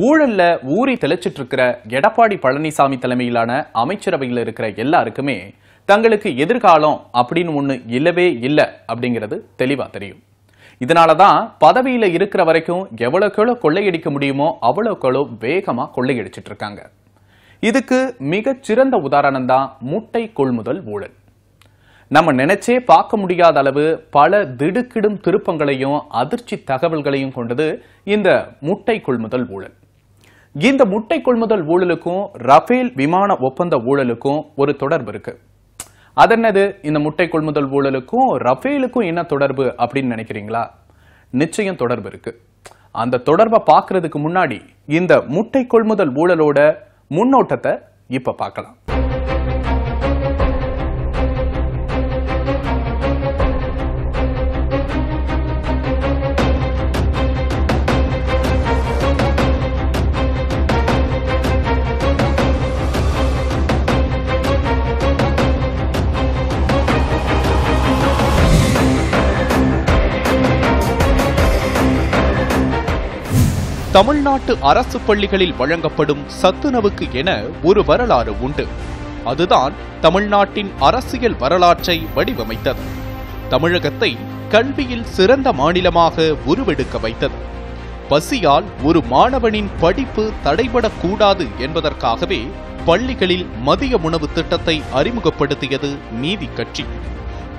ஊழல்ல ஊறி தெளிச்சிட்டு இருக்கிற எடப்பாடி பழனிசாமி தலைமையிலான அமைச்சரவையில் இருக்கிற எல்லாருக்குமே தங்களுக்கு எதிர்காலம் அப்படின்னு ஒண்ணு இல்லவே இல்லை அப்படிங்கிறது தெளிவா தெரியும். இதனாலதான் பதவியில இருக்கிற வரைக்கும் எவ்வளோக்கெவ்வளோ கொள்ளையடிக்க முடியுமோ அவ்வளவுக்கு வேகமா கொள்ளையடிச்சிட்டு இருக்காங்க இதுக்கு மிகச் சிறந்த உதாரணம் தான் முட்டை கொள்முதல் ஊழல். நம்ம நினைச்சே பார்க்க முடியாத அளவு பல திடுக்கிடும் திருப்பங்களையும் அதிர்ச்சி தகவல்களையும் கொண்டது இந்த முட்டை கொள்முதல் ஊழல். இந்த முட்டை கொள்முதல் ஊழலுக்கும் ரஃபேல் விமான ஒப்பந்த ஊழலுக்கும் ஒரு தொடர்பு இருக்கு. அதென்னது இந்த முட்டை கொள்முதல் ஊழலுக்கும் ரஃபேலுக்கும் என்ன தொடர்பு அப்படின்னு நினைக்கிறீங்களா? நிச்சயம் தொடர்பு இருக்கு. அந்த தொடர்பை பார்க்கறதுக்கு முன்னாடி இந்த முட்டை கொள்முதல் ஊழலோட முன்னோட்டத்தை இப்ப பார்க்கலாம். தமிழ்நாட்டு அரசு பள்ளிகளில் வழங்கப்படும் சத்துணவுக்கு என ஒரு வரலாறு உண்டு. அதுதான் தமிழ்நாட்டின் அரசியல் வரலாற்றை வடிவமைத்தது. தமிழகத்தை கல்வியில் சிறந்த மாநிலமாக உருவெடுக்க வைத்தது. பசியால் ஒரு மாணவனின் படிப்பு தடைபடக்கூடாது என்பதற்காகவே பள்ளிகளில் மதிய உணவு திட்டத்தை அறிமுகப்படுத்தியது நீதி கட்சி.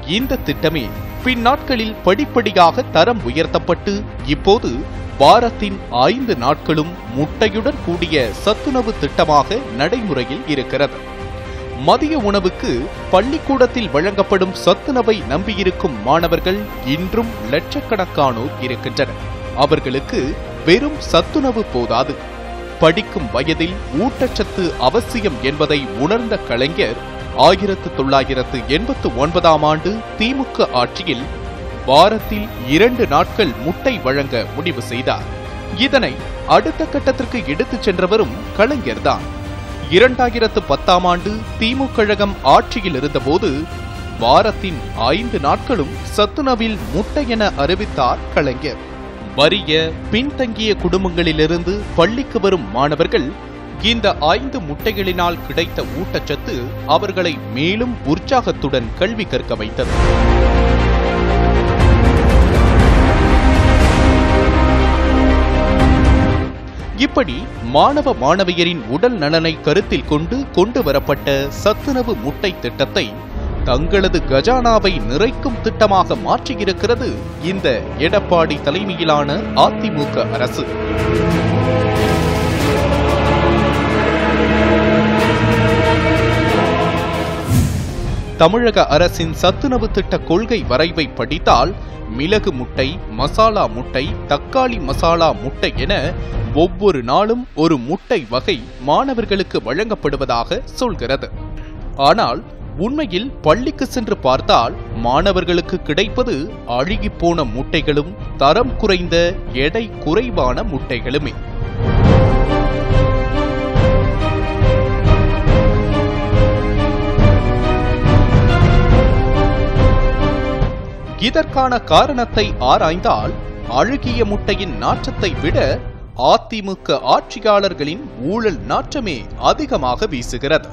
இந்த திட்டமே பின்னாட்களில் படிப்படியாக தரம் உயர்த்தப்பட்டு இப்போது வாரத்தின் ஐந்து நாட்களும் முட்டையுடன் கூடிய சத்துணவு திட்டமாக நடைமுறையில் இருக்கிறது. மதிய உணவுக்கு பள்ளிக்கூடத்தில் வழங்கப்படும் சத்துணவை நம்பியிருக்கும் மாணவர்கள் இன்றும் லட்சக்கணக்கானோர் இருக்கின்றனர். அவர்களுக்கு வெறும் சத்துணவு போதாது. படிக்கும் வயதில் ஊட்டச்சத்து அவசியம் என்பதை உணர்ந்த கலைஞர் ஆயிரத்து தொள்ளாயிரத்து எண்பத்து ஒன்பதாம் ஆண்டு திமுக ஆட்சியில் வாரத்தில் இரண்டு நாட்கள் முட்டை வழங்க முடிவு செய்தார். இதனை அடுத்த கட்டத்திற்கு எடுத்துச் சென்றவரும் கலைஞர்தான். இரண்டாயிரத்து பத்தாம் ஆண்டு திமுக கழகம் ஆட்சியில் இருந்தபோது வாரத்தின் ஐந்து நாட்களும் சத்துணவில் முட்டை என அறிவித்தார் கலைஞர். வறிய பின்தங்கிய குடும்பங்களிலிருந்து பள்ளிக்கு வரும் மாணவர்கள் இந்த ஐந்து முட்டைகளினால் கிடைத்த ஊட்டச்சத்து அவர்களை மேலும் உற்சாகத்துடன் கல்வி கற்க வைத்தது இப்படி மாணவ மாணவியரின் உடல் நலனை கருத்தில் கொண்டு கொண்டு வரப்பட்ட சத்துணவு முட்டை திட்டத்தை தங்களது கஜானாவை நிறைக்கும் திட்டமாக மாற்றியிருக்கிறது இந்த எடப்பாடி தலைமையிலான அதிமுக அரசு. தமிழக அரசின் சத்துணவு திட்ட கொள்கை வரைவை படித்தால் மிளகு முட்டை மசாலா முட்டை தக்காளி மசாலா முட்டை என ஒவ்வொரு நாளும் ஒரு முட்டை வகை மாணவர்களுக்கு வழங்கப்படுவதாக சொல்கிறது. ஆனால் உண்மையில் பள்ளிக்கு சென்று பார்த்தால் மாணவர்களுக்கு கிடைப்பது அழுகிப்போன முட்டைகளும் தரம் குறைந்த எடை குறைவான முட்டைகளுமே. இதற்கான காரணத்தை ஆராய்ந்தால் அழுகிய முட்டையின் நாற்றத்தை விட அதிமுக ஆட்சியாளர்களின் ஊழல் நாற்றமே அதிகமாக வீசுகிறது.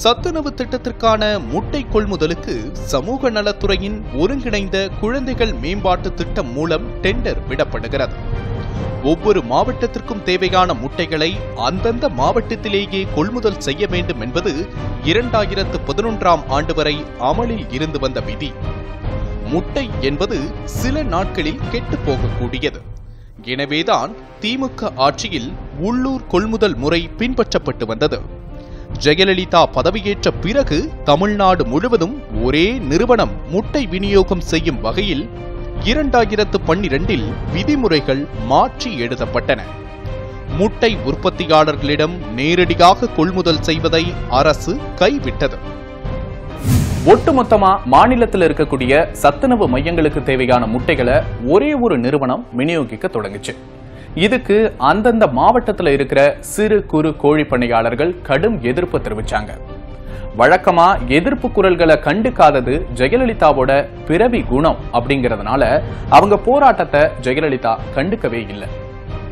சத்துணவு திட்டத்திற்கான முட்டை கொள்முதலுக்கு சமூக நலத்துறையின் ஒருங்கிணைந்த குழந்தைகள் மேம்பாட்டு திட்டம் மூலம் டெண்டர் விடப்படுகிறது. ஒவ்வொரு மாவட்டத்திற்கும் தேவையான முட்டைகளை அந்தந்த மாவட்டத்திலேயே கொள்முதல் செய்ய வேண்டும் என்பது இரண்டாயிரத்து பதினொன்றாம் ஆண்டு வரை அமலில் இருந்து வந்த விதி. முட்டை என்பது சில நாட்களில் கெட்டு போகக்கூடியது எனவேதான் திமுக ஆட்சியில் உள்ளூர் கொள்முதல் முறை பின்பற்றப்பட்டு வந்தது. ஜெயலலிதா பதவியேற்ற பிறகு தமிழ்நாடு முழுவதும் ஒரே நிறுவனம் முட்டை விநியோகம் செய்யும் வகையில் இரண்டாயிரத்து பன்னிரண்டில் விதிமுறைகள் மாற்றி எழுதப்பட்டன. முட்டை உற்பத்தியாளர்களிடம் நேரடியாக கொள்முதல் செய்வதை அரசு கைவிட்டது. ஒட்டுமொத்தமா மாநிலத்தில் இருக்கக்கூடிய சத்துணவு மையங்களுக்கு தேவையான முட்டைகளை ஒரே ஒரு நிறுவனம் விநியோகிக்க தொடங்குச்சு. இதுக்கு அந்தந்த மாவட்டத்தில் இருக்கிற சிறு குறு கோழி பணியாளர்கள் கடும் எதிர்ப்பு தெரிவிச்சாங்க. வழக்கமா எதிர்ப்பு குரல்களை கண்டுக்காதது ஜெயலலிதாவோட பிறவி குணம் அப்படிங்கறதுனால அவங்க போராட்டத்தை ஜெயலலிதா கண்டுக்கவே இல்லை.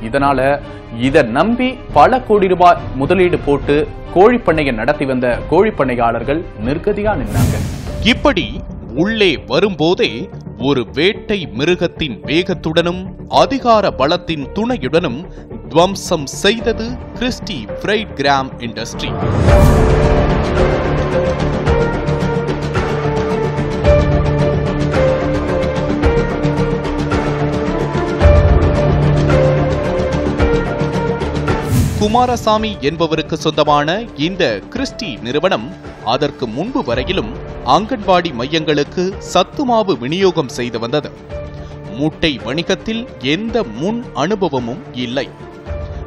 இதனால இதை நம்பி பல கோடி ரூபாய் முதலீடு போட்டு கோழிப்பண்ணையை நடத்தி வந்த கோழிப்பண்ணையாளர்கள் நிர்கதியா நின்றாங்க இப்படி உள்ளே வரும்போதே ஒரு வேட்டை மிருகத்தின் வேகத்துடனும் அதிகார பலத்தின் துணையுடனும் துவம்சம் செய்தது Christy fried gram industry. Kumarasamy என்பவருக்கு சொந்தமான இந்த கிறிஸ்டி நிறுவனம் அதற்கு முன்பு வரையிலும் அங்கன்வாடி மையங்களுக்கு சத்துமாவு விநியோகம் செய்து வந்தது. முட்டை வணிகத்தில் எந்த முன் அனுபவமும் இல்லை.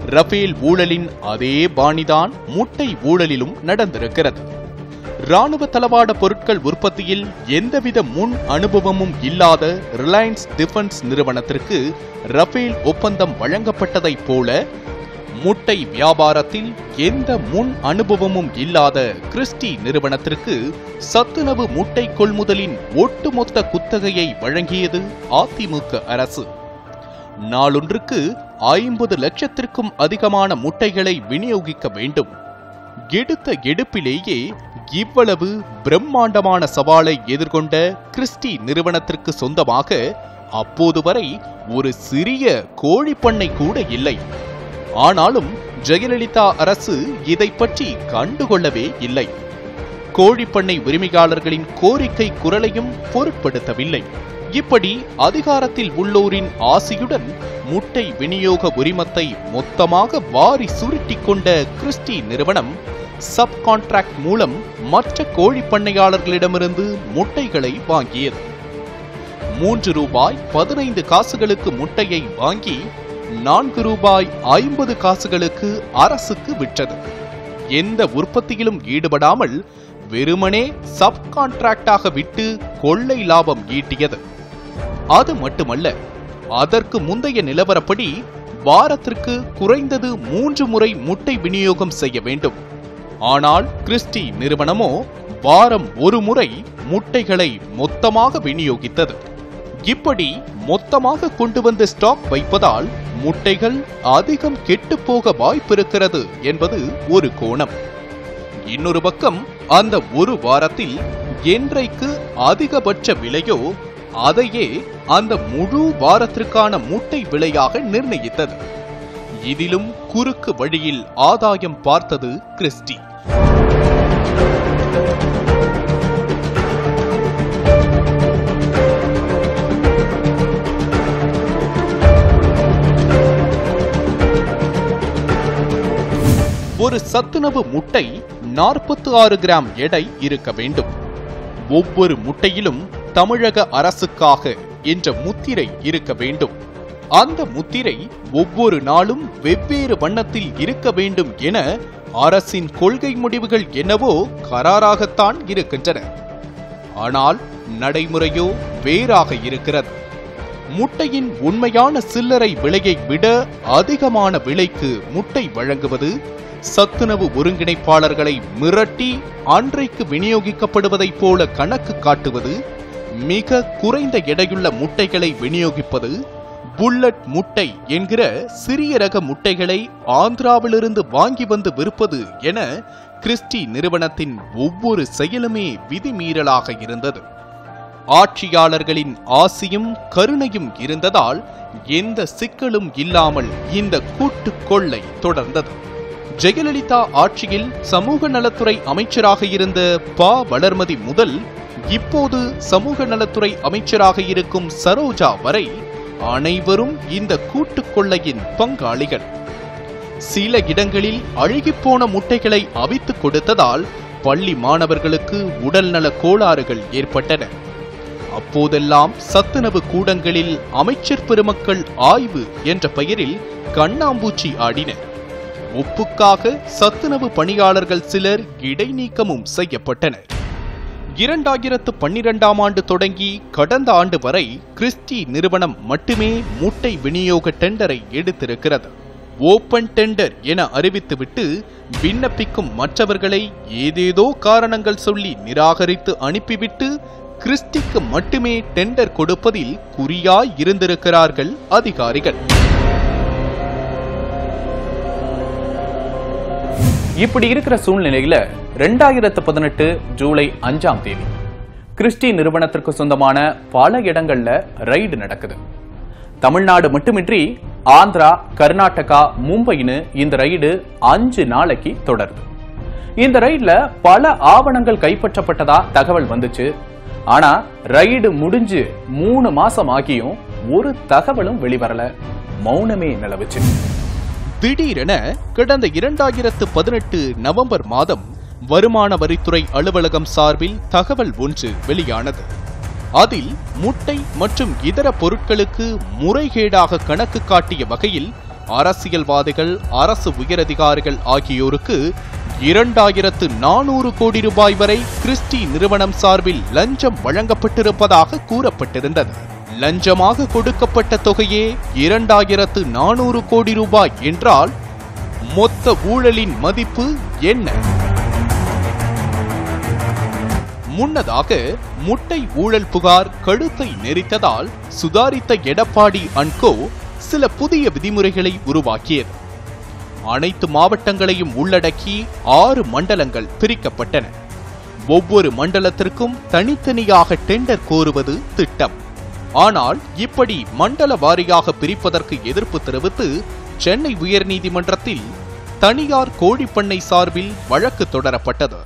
ரஃபேல் ஊழலின் அதே பாணிதான் முட்டை ஊழலிலும் நடந்திருக்கிறது. ராணுவ தளவாட பொருட்கள் உற்பத்தியில் எந்தவித முன் அனுபவமும் இல்லாத ரிலையன்ஸ் டிஃபென்ஸ் நிறுவனத்திற்கு ரஃபேல் ஒப்பந்தம் வழங்கப்பட்டதைப் போல முட்டை வியாபாரத்தில் எந்த முன் அனுபவமும் இல்லாத கிறிஸ்டி நிறுவனத்திற்கு சத்துணவு முட்டை கொள்முதலின் ஒட்டுமொத்த குத்தகையை வழங்கியது அதிமுக அரசு. நாளொன்றுக்கு ஐம்பது லட்சத்திற்கும் அதிகமான முட்டைகளை விநியோகிக்க வேண்டும். எடுத்த எடுப்பிலேயே இவ்வளவு பிரம்மாண்டமான சவாலை எதிர்கொண்ட கிறிஸ்டி நிறுவனத்திற்கு சொந்தமாக அப்போது வரை ஒரு சிறிய கோழிப்பண்ணை கூட இல்லை. ஆனாலும் ஜெயலலிதா அரசு இதை பற்றி கண்டுகொள்ளவே இல்லை. கோழிப்பண்ணை உரிமையாளர்களின் கோரிக்கை குரலையும் பொருட்படுத்தவில்லை. இப்படி அதிகாரத்தில் உள்ளோரின் ஆசியுடன் முட்டை விநியோக உரிமத்தை மொத்தமாக வாரி சுருட்டி கொண்ட கிறிஸ்டி நிறுவனம் சப் கான்ட்ராக்ட் மூலம் மற்ற கோழிப்பண்ணையாளர்களிடமிருந்து முட்டைகளை வாங்கியது. மூன்று ரூபாய் பதினைந்து காசுகளுக்கு முட்டையை வாங்கி நான்கு ரூபாய் ஐம்பது காசுகளுக்கு அரசுக்கு விற்றது. எந்த உற்பத்தியிலும் ஈடுபடாமல் வெறுமனே சப்கான்ட்ராக்டாக விட்டு கொள்ளை லாபம் ஈட்டியது. அது மட்டுமல்ல அதற்கு முந்தைய நிலவரப்படி வாரத்திற்கு குறைந்தது மூன்று முறை முட்டை விநியோகம் செய்ய வேண்டும். ஆனால் கிறிஸ்டி நிறுவனமோ வாரம் ஒரு முறை முட்டைகளை மொத்தமாக விநியோகித்தது. இப்படி மொத்தமாக கொண்டு வந்து ஸ்டாக் வைப்பதால் முட்டைகள் அதிகம் கெட்டுப்போக வாய்ப்பிருக்கிறது என்பது ஒரு கோணம். இன்னொரு பக்கம் அந்த ஒரு வாரத்தில் என்றைக்கு அதிகபட்ச விலையோ அதையே அந்த முழு வாரத்திற்கான முட்டை விலையாக நிர்ணயித்தது. இதிலும் குறுக்கு வழியில் ஆதாயம் பார்த்தது கிறிஸ்டி. ஒரு சத்துணவு முட்டை நாற்பத்தி ஆறு கிராம் எடை இருக்க வேண்டும். ஒவ்வொரு முட்டையிலும் தமிழக அரசுக்காக என்ற முத்திரை இருக்க வேண்டும். அந்த முத்திரை ஒவ்வொரு நாளும் வெவ்வேறு வண்ணத்தில் இருக்க வேண்டும் என அரசின் கொள்கை முடிவுகள் என்னவோ கராராகத்தான் இருக்கின்றன. ஆனால் நடைமுறையோ வேறாக இருக்கிறது. முட்டையின் உண்மையான சில்லறை விலையை விட அதிகமான விலைக்கு முட்டை வழங்குவது சத்துணவு ஒருங்கிணைப்பாளர்களை மிரட்டி அன்றைக்கு விநியோகிக்கப்படுவதைப் போல கணக்கு காட்டுவது மிக குறைந்த எடையுள்ள முட்டைகளை விநியோகிப்பது புல்லட் முட்டை என்கிற சிறிய ரக முட்டைகளை ஆந்திராவிலிருந்து வாங்கி வந்து விற்பது என கிறிஸ்டி நிறுவனத்தின் ஒவ்வொரு செயலுமே விதிமீறலாக இருந்தது. ஆட்சியாளர்களின் ஆசியும் கருணையும் இருந்ததால் எந்த சிக்கலும் இல்லாமல் இந்த கூட்டு கொள்ளை தொடர்ந்தது. ஜெயலலிதா ஆட்சியில் சமூக நலத்துறை அமைச்சராக இருந்த ப. வளர்மதி முதல் இப்போது சமூக நலத்துறை அமைச்சராக இருக்கும் சரோஜா வரை அனைவரும் இந்த கூட்டுக் கொள்ளையின் பங்காளிகள். சில இடங்களில் அழுகிப்போன முட்டைகளை அவித்துக் கொடுத்ததால் பள்ளி மாணவர்களுக்கு உடல்நல கோளாறுகள் ஏற்பட்டன. அப்போதெல்லாம் சத்துணவு கூடங்களில் அமைச்சர் பெருமக்கள் ஆய்வு என்ற பெயரில் கண்ணாம்பூச்சி ஆடின ஒப்புக்காக சத்துணவு பணியாளர்கள் சிலர் இடைநீக்கமும் செய்யப்பட்டனர். இரண்டாயிரத்து பன்னிரெண்டாம் ஆண்டு தொடங்கி கடந்த ஆண்டு வரை கிறிஸ்டி நிறுவனம் மட்டுமே முட்டை விநியோக டெண்டரை எடுத்திருக்கிறது. ஓபன் டெண்டர் என அறிவித்துவிட்டு விண்ணப்பிக்கும் மற்றவர்களை ஏதேதோ காரணங்கள் சொல்லி நிராகரித்து அனுப்பிவிட்டு கிறிஸ்டிக்கு மட்டுமே டெண்டர் கொடுப்பதில் குறியாய் இருந்திருக்கிறார்கள் அதிகாரிகள். இப்படி இருக்கிற சூழ்நிலையில ரெண்டாயிரத்து பதினெட்டு ஜூலை அஞ்சாம் தேதி கிறிஸ்டி நிறுவனத்திற்கு சொந்தமான பல இடங்கள்ல ரைடு நடக்குது. தமிழ்நாடு மட்டுமின்றி ஆந்திரா கர்நாடகா மும்பைன்னு இந்த ரைடு அஞ்சு நாளைக்கு தொடருது. இந்த ரைட்ல பல ஆவணங்கள் கைப்பற்றப்பட்டதா தகவல் வந்துச்சு. ஆனா ரைடு முடிஞ்சு மூணு மாசம் ஆகியும் ஒரு தகவலும் வெளிவரல. மௌனமே நிலவுச்சு. திடீரென கடந்த இரண்டாயிரத்து பதினெட்டு நவம்பர் மாதம் வருமான வரித்துறை அலுவலகம் சார்பில் தகவல் ஒன்று வெளியானது. அதில் முட்டை மற்றும் இதர பொருட்களுக்கு முறைகேடாக கணக்கு காட்டிய வகையில் அரசியல்வாதிகள் அரசு உயரதிகாரிகள் ஆகியோருக்கு இரண்டாயிரத்து நானூறு கோடி ரூபாய் வரை கிறிஸ்டி நிறுவனம் சார்பில் லஞ்சம் வழங்கப்பட்டிருப்பதாக கூறப்பட்டிருந்தது. லஞ்சமாக கொடுக்கப்பட்ட தொகையே இரண்டாயிரத்து நானூறு கோடி ரூபாய் என்றால் மொத்த ஊழலின் மதிப்பு என்ன? முன்னதாக முட்டை ஊழல் புகார் கழுத்தை நெரித்ததால் சுதாரித்த எடப்பாடி அன்கோ சில புதிய விதிமுறைகளை உருவாக்கியது. அனைத்து மாவட்டங்களையும் உள்ளடக்கி ஆறு மண்டலங்கள் பிரிக்கப்பட்டன. ஒவ்வொரு மண்டலத்திற்கும் தனித்தனியாக டெண்டர் கோருவது திட்டம். ஆனால் இப்படி மண்டல வாரியாக பிரிப்பதற்கு எதிர்ப்பு தெரிவித்து சென்னை உயர்நீதிமன்றத்தில் தனியார் கோழிப்பண்ணை சார்பில் வழக்கு தொடரப்பட்டது.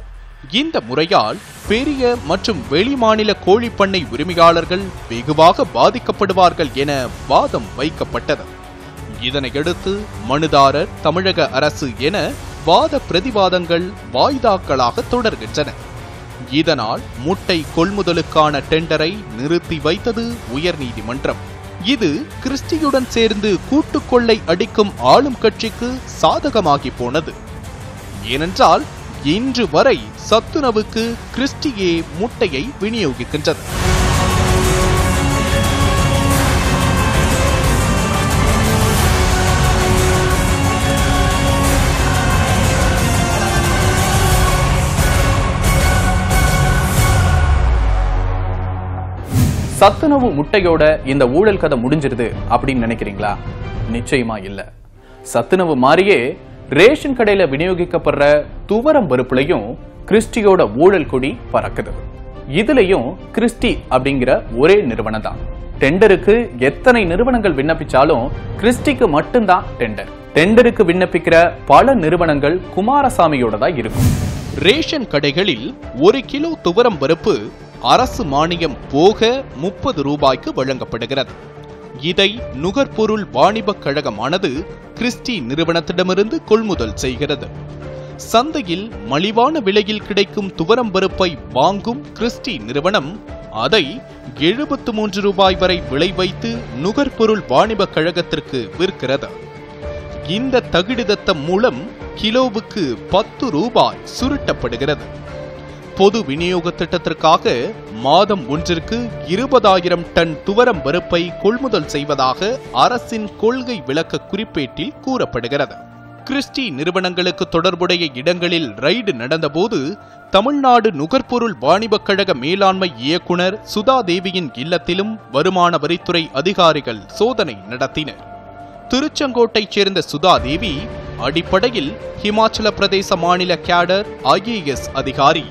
இந்த முறையால் பெரிய மற்றும் வெளிமாநில கோழிப்பண்ணை உரிமையாளர்கள் வெகுவாக பாதிக்கப்படுவார்கள் என வாதம் வைக்கப்பட்டது. இதனையடுத்து மனுதாரர் தமிழக அரசு என வாத பிரதிவாதங்கள் வாய்தாக்களாக தொடர்கின்றன. இதனால் முட்டை கொள்முதலுக்கான டெண்டரை நிறுத்தி வைத்தது உயர்நீதிமன்றம். இது கிறிஸ்டியுடன் சேர்ந்து கூட்டுக்கொள்ளை அடிக்கும் ஆளும் கட்சிக்கு சாதகமாகி போனது. ஏனென்றால் இன்று வரை சத்துணவுக்கு கிறிஸ்டியே முட்டையை விநியோகிக்கின்றது. சத்துணவு முட்டையோட இந்த ஊழல் கதை முடிஞ்சிருது அப்படின்னு நினைக்கிறீங்களா? நிச்சயமா இல்ல. சத்துணவு மாதிரியே ரேஷன் கடையில விநியோகிக்கப்படுற துவரம் பருப்புலையும் கிறிஸ்டியோட ஊழல் கொடி பறக்குது. இதுலயும் கிறிஸ்டி அப்படிங்கிற ஒரே நிறுவனம் தான். டெண்டருக்கு எத்தனை நிறுவனங்கள் விண்ணப்பிச்சாலும் கிறிஸ்டிக்கு மட்டும்தான் டெண்டர். டெண்டருக்கு விண்ணப்பிக்கிற பல நிறுவனங்கள் குமாரசாமியோட தான் இருக்கும். ரேஷன் கடைகளில் ஒரு கிலோ துவரம் பருப்பு அரசு மானியம் போக முப்பது ரூபாய்க்கு வழங்கப்படுகிறது. இதை நுகர்பொருள் வாணிபக் கழகமானது கிறிஸ்டி நிறுவனத்திடமிருந்து கொள்முதல் செய்கிறது. சந்தையில் மலிவான விலையில் கிடைக்கும் துவரம் பருப்பை வாங்கும் கிறிஸ்டி நிறுவனம் அதை எழுபத்து மூன்று ரூபாய் வரை விலை வைத்து நுகர்பொருள் வாணிபக் கழகத்திற்கு விற்கிறது. இந்த தகுதிதத்தம் மூலம் கிலோவுக்கு பத்து ரூபாய் சுருட்டப்படுகிறது. பொது விநியோக திட்டத்திற்காக மாதம் ஒன்றிற்கு இருபதாயிரம் டன் துவரம் பருப்பை கொள்முதல் செய்வதாக அரசின் கொள்கை விளக்க குறிப்பேட்டில் கூறப்படுகிறது. கிறிஸ்டி நிறுவனங்களுக்கு தொடர்புடைய இடங்களில் ரைடு நடந்தபோது தமிழ்நாடு நுகர்பொருள் வாணிபக் கழக மேலாண்மை இயக்குனர் சுதா தேவியின் இல்லத்திலும் வருமான வரித்துறை அதிகாரிகள் சோதனை நடத்தினர். திருச்செங்கோட்டைச் சேர்ந்த சுதா தேவி அடிப்படையில் ஹிமாச்சல பிரதேச மாநில கேடர் ஐஏஎஸ் அதிகாரி.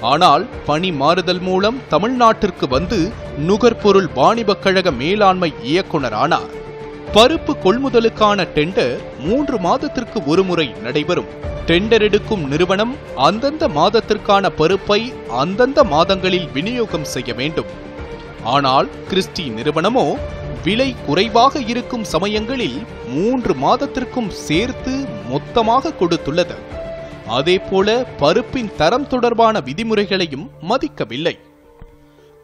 ஆனால் பணி மாறுதல் மூலம் தமிழ்நாட்டிற்கு வந்து நுகர்பொருள் வாணிபக் கழக மேலாண்மை இயக்குநரானார். பருப்பு கொள்முதலுக்கான டெண்டர் மூன்று மாதத்திற்கு ஒருமுறை நடைபெறும். டெண்டர் எடுக்கும் நிறுவனம் அந்தந்த மாதத்திற்கான பருப்பை அந்தந்த மாதங்களில் விநியோகம் செய்ய வேண்டும். ஆனால் கிறிஸ்டி நிறுவனமோ விலை குறைவாக இருக்கும் சமயங்களில் மூன்று மாதத்திற்கும் சேர்த்து மொத்தமாக கொடுத்துள்ளது. அதேபோல பருப்பின் தரம் தொடர்பான விதிமுறைகளையும் மதிக்கவில்லை.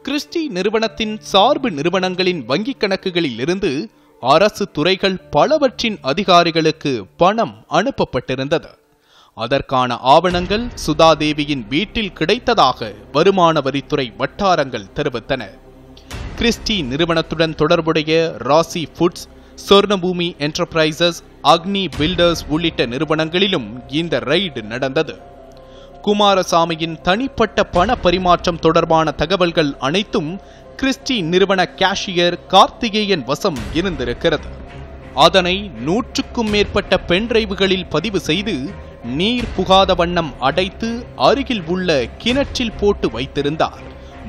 கிறிஸ்டி நிறுவனத்தின் சார்பு நிறுவனங்களின் வங்கிக் கணக்குகளில் இருந்து அரசு துறைகள் பலவற்றின் அதிகாரிகளுக்கு பணம் அனுப்பப்பட்டிருந்தது. அதற்கான ஆவணங்கள் சுதாதேவியின் வீட்டில் கிடைத்ததாக வருமான வரித்துறை வட்டாரங்கள் தெரிவித்தன. கிறிஸ்டி நிறுவனத்துடன் தொடர்புடைய Rasi foods Swarnabhoomi enterprises Agni builders உள்ளிட்ட நிறுவனங்களிலும் இந்த ரெய்டு நடந்தது. குமாரசாமியின் தனிப்பட்ட பண பரிமாற்றம் தொடர்பான தகவல்கள் அனைத்தும் கிறிஸ்டி நிறுவன கேஷியர் கார்த்திகேயன் வசம் இருந்திருக்கிறது. அதனை நூற்றுக்கும் மேற்பட்ட பென்டிரைவுகளில் பதிவு செய்து நீர் புகாத வண்ணம் அடைத்து அருகில் உள்ள கிணற்றில் போட்டு வைத்திருந்தார்.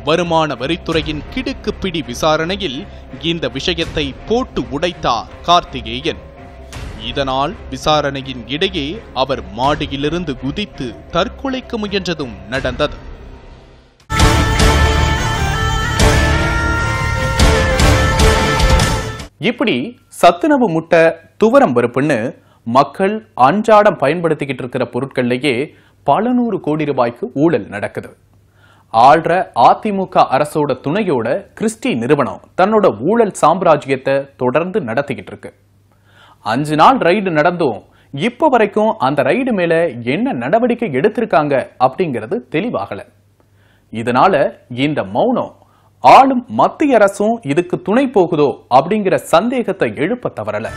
வருமான வரித்துறையின் கிடுக்கு பிடி விசாரணையில் இந்த விஷயத்தை போட்டு உடைத்தார் கார்த்திகேயன். இதனால் விசாரணையின் இடையே அவர் மாடியிலிருந்து குதித்து தற்கொலைக்கு முயன்றதும் நடந்தது. இப்படி சத்துணவு முட்டை துவரம் பருப்புன்னு மக்கள் அன்றாடம் பயன்படுத்திக்கிட்டு இருக்கிற பொருட்கள்லேயே பல நூறு கோடி ரூபாய்க்கு ஊழல் நடக்குது. ஆள்ற அதிமுக அரசோட துணையோட கிறிஸ்டி நிறுவனம் தன்னோட ஊழல் சாம்ராஜ்யத்தை தொடர்ந்து நடத்திக்கிட்டு இருக்கு. அஞ்சு நாள் ரைடு நடந்தும். இப்ப வரைக்கும் அந்த ரைடு மேல என்ன நடவடிக்கை எடுத்திருக்காங்க அப்படிங்கிறது தெளிவாகல. இதனால இந்த மௌனம் ஆளும் மத்திய அரசும் இதுக்கு துணை போகுதோ அப்படிங்கிற சந்தேகத்தை எழுப்ப தவறல.